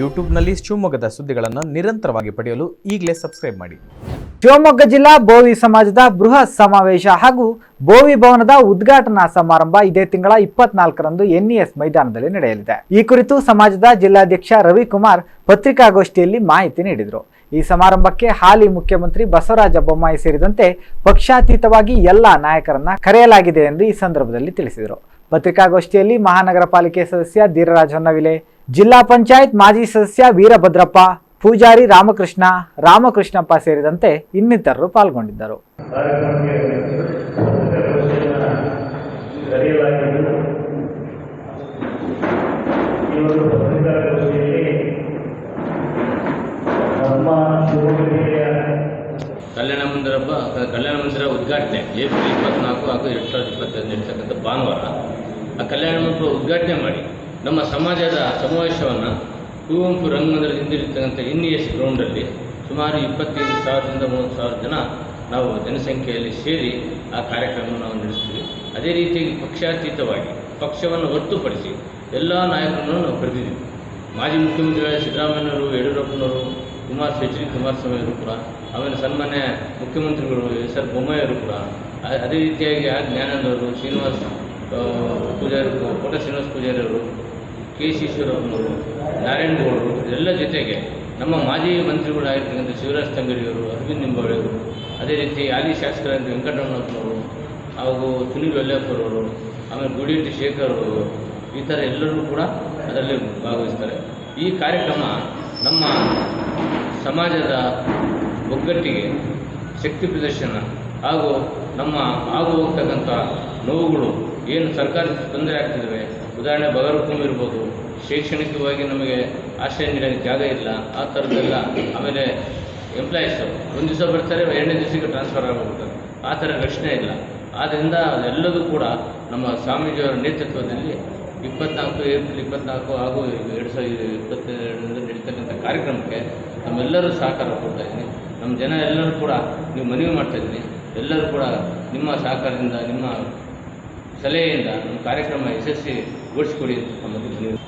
ಯೂಟ್ಯೂಬ್ನಲ್ಲಿ ಶಿವಮೊಗ್ಗದ ಸುದ್ದಿಗಳನ್ನು ನಿರಂತರವಾಗಿ ಪಡೆಯಲು ಈಗಲೇ ಸಬ್ಸ್ಕ್ರೈಬ್ ಮಾಡಿ. ಶಿವಮೊಗ್ಗ ಜಿಲ್ಲಾ ಬೋವಿ ಸಮಾಜದ ಬೃಹತ್ ಸಮಾವೇಶ ಹಾಗೂ ಬೋವಿ ಭವನದ ಉದ್ಘಾಟನಾ ಸಮಾರಂಭ ಇದೇ ತಿಂಗಳ ಇಪ್ಪತ್ನಾಲ್ಕರಂದು ಎನ್ಇಎಸ್ ಮೈದಾನದಲ್ಲಿ ನಡೆಯಲಿದೆ. ಈ ಕುರಿತು ಸಮಾಜದ ಜಿಲ್ಲಾಧ್ಯಕ್ಷ ರವಿಕುಮಾರ್ ಪತ್ರಿಕಾಗೋಷ್ಠಿಯಲ್ಲಿ ಮಾಹಿತಿ ನೀಡಿದರು. ಈ ಸಮಾರಂಭಕ್ಕೆ ಹಾಲಿ ಮುಖ್ಯಮಂತ್ರಿ ಬಸವರಾಜ ಬೊಮ್ಮಾಯಿ ಸೇರಿದಂತೆ ಪಕ್ಷಾತೀತವಾಗಿ ಎಲ್ಲ ನಾಯಕರನ್ನ ಕರೆಯಲಾಗಿದೆ ಎಂದು ಈ ಸಂದರ್ಭದಲ್ಲಿ ತಿಳಿಸಿದರು. ಪತ್ರಿಕಾಗೋಷ್ಠಿಯಲ್ಲಿ ಮಹಾನಗರ ಪಾಲಿಕೆ ಸದಸ್ಯ ಧೀರರಾಜ್ ಹೊನ್ನವಿಲೆ ಜಿಲ್ಲಾ ಪಂಚಾಯತ್ ಮಾಜಿ ಸದಸ್ಯ ವೀರಭದ್ರಪ್ಪ, ಪೂಜಾರಿ ರಾಮಕೃಷ್ಣ, ರಾಮಕೃಷ್ಣಪ್ಪ ಸೇರಿದಂತೆ ಇನ್ನಿತರರು ಪಾಲ್ಗೊಂಡಿದ್ದರು. ಕಲ್ಯಾಣ ಮಂದಿರ ಹಬ್ಬ ಕಲ್ಯಾಣ ಮಂದಿರ ಉದ್ಘಾಟನೆ, ಏಪ್ರಿಲ್ ಇಪ್ಪತ್ನಾಲ್ಕು ಹಾಗೂ ಎರಡು ಸಾವಿರದ ಇಪ್ಪತ್ತೈದು ಭಾನುವಾರ ಆ ಕಲ್ಯಾಣ ಮಂದಿರ ಉದ್ಘಾಟನೆ ಮಾಡಿ. ನಮ್ಮ ಸಮಾಜದ ಸಮಾವೇಶವನ್ನು ಕುವೆಂಪು ರಂಗಮಂದಿರದಿಂದ ಹಿಂದಿರ್ತಕ್ಕಂಥ ಎನ್ ಇ ಎಸ್ ಗ್ರೌಂಡಲ್ಲಿ ಸುಮಾರು ಇಪ್ಪತ್ತೈದು ಸಾವಿರದಿಂದ ಮೂವತ್ತು ಸಾವಿರ ಜನ ನಾವು ಜನಸಂಖ್ಯೆಯಲ್ಲಿ ಸೇರಿ ಆ ಕಾರ್ಯಕ್ರಮವನ್ನು ನಾವು ನಡೆಸ್ತೀವಿ. ಅದೇ ರೀತಿಯಾಗಿ ಪಕ್ಷಾತೀತವಾಗಿ ಪಕ್ಷವನ್ನು ಹೊರತುಪಡಿಸಿ ಎಲ್ಲ ನಾಯಕರನ್ನು ನಾವು ಕರೆದಿದ್ದೀವಿ ಮಾಜಿ ಮುಖ್ಯಮಂತ್ರಿಗಳಾದ ಸಿದ್ದರಾಮಯ್ಯನವರು, ಯಡಿಯೂರಪ್ಪನವರು ಕುಮಾರ್ ಎಚ್ ಡಿ ಕುಮಾರಸ್ವಾಮಿ ಅವರು ಕೂಡ, ಆಮೇಲೆ ಸನ್ಮಾನ್ಯ ಮುಖ್ಯಮಂತ್ರಿಗಳು ಎಸ್ ಆರ್ ಬೊಮ್ಮಾಯಿಯವರು ಕೂಡ ಅದೇ ರೀತಿಯಾಗಿ ಆ ಜ್ಞಾನಂದವರು ಶ್ರೀನಿವಾಸ್ ಪೂಜಾರಿ ಕೋಟ ಶ್ರೀನಿವಾಸ ಪೂಜಾರಿಯವರು, ಕೆ ಸಿ ಈಶ್ವರಪ್ಪನವರು, ನಾರಾಯಣಗೌಡರು, ಇದೆಲ್ಲ ಜೊತೆಗೆ ನಮ್ಮ ಮಾಜಿ ಮಂತ್ರಿಗಳಾಗಿರ್ತಕ್ಕಂಥ ಶಿವರಾಜ್ ತಂಗಡಿಯವರು, ಅರವಿಂದ್ ನಿಂಬಾಳಿಯವರು, ಅದೇ ರೀತಿ ಹಾಲಿ ಶಾಸಕರಾದ ವೆಂಕಟರಮಣಪ್ಪನವರು ಹಾಗೂ ಸುನೀಲ್ ವೆಲ್ಲಪ್ಪರವರು ಆಮೇಲೆ ಗುಡಿಯಟ್ಟಿ ಶೇಖರ್ ಅವರು, ಈ ಥರ ಎಲ್ಲರೂ ಕೂಡ ಅದರಲ್ಲಿ ಭಾಗವಹಿಸ್ತಾರೆ. ಈ ಕಾರ್ಯಕ್ರಮ ನಮ್ಮ ಸಮಾಜದ ಒಗ್ಗಟ್ಟಿಗೆ, ಶಕ್ತಿ ಪ್ರದರ್ಶನ ಹಾಗೂ ನಮ್ಮ ಆಗು ಹೋಗ್ತಕ್ಕಂಥ ನೋವುಗಳು ಏನು ಸರ್ಕಾರಕ್ಕೆ ತೊಂದರೆ ಆಗ್ತಿದ್ದಾವೆ ಉದಾಹರಣೆ ಬಗರ್ಹುಕುಂ ಇರ್ಬೋದು. ಶೈಕ್ಷಣಿಕವಾಗಿ ನಮಗೆ ಆಶ್ರಯ ನೀಡೋಕ್ಕೆ ಜಾಗ ಇಲ್ಲ. ಆ ಥರದ್ದೆಲ್ಲ ಆಮೇಲೆ ಎಂಪ್ಲಾಯೀಸು ಒಂದು ದಿವಸ ಬರ್ತಾರೆ, ಎರಡನೇ ದಿವಸಕ್ಕೆ ಟ್ರಾನ್ಸ್ಫರ್ ಆಗೋಗ್ತಾರೆ ಆ ಥರ ರಕ್ಷಣೆ ಇಲ್ಲ. ಆದ್ದರಿಂದ ಅದೆಲ್ಲದೂ ಕೂಡ ನಮ್ಮ ಸ್ವಾಮೀಜಿಯವರ ನೇತೃತ್ವದಲ್ಲಿ ಇಪ್ಪತ್ನಾಲ್ಕು ಏಪ್ರಿಲ್ ಇಪ್ಪತ್ನಾಲ್ಕು ಹಾಗೂ ಎರಡು ಸಾವಿರದ ಇಪ್ಪತ್ತೆರಡರಿಂದ ನಡೀತಕ್ಕಂಥ ಕಾರ್ಯಕ್ರಮಕ್ಕೆ ನಮ್ಮೆಲ್ಲರೂ ಸಹಕಾರ ಕೊಡ್ತಾ ಇದ್ದೀನಿ. ನಮ್ಮ ಜನ ಎಲ್ಲರೂ ಕೂಡ ನೀವು ಮನವಿ ಮಾಡ್ತಾ ಇದ್ದೀನಿ. ಎಲ್ಲರೂ ಕೂಡ ನಿಮ್ಮ ಸಹಕಾರದಿಂದ, ನಿಮ್ಮ ಸಲಹೆಯಿಂದ ನಮ್ಮ ಕಾರ್ಯಕ್ರಮ ಯಶಸ್ವಿಗೊಳಿಸಿಕೊಡಿ ಅಂತ ತಮ್ಮಲ್ಲಿ ಮನವಿ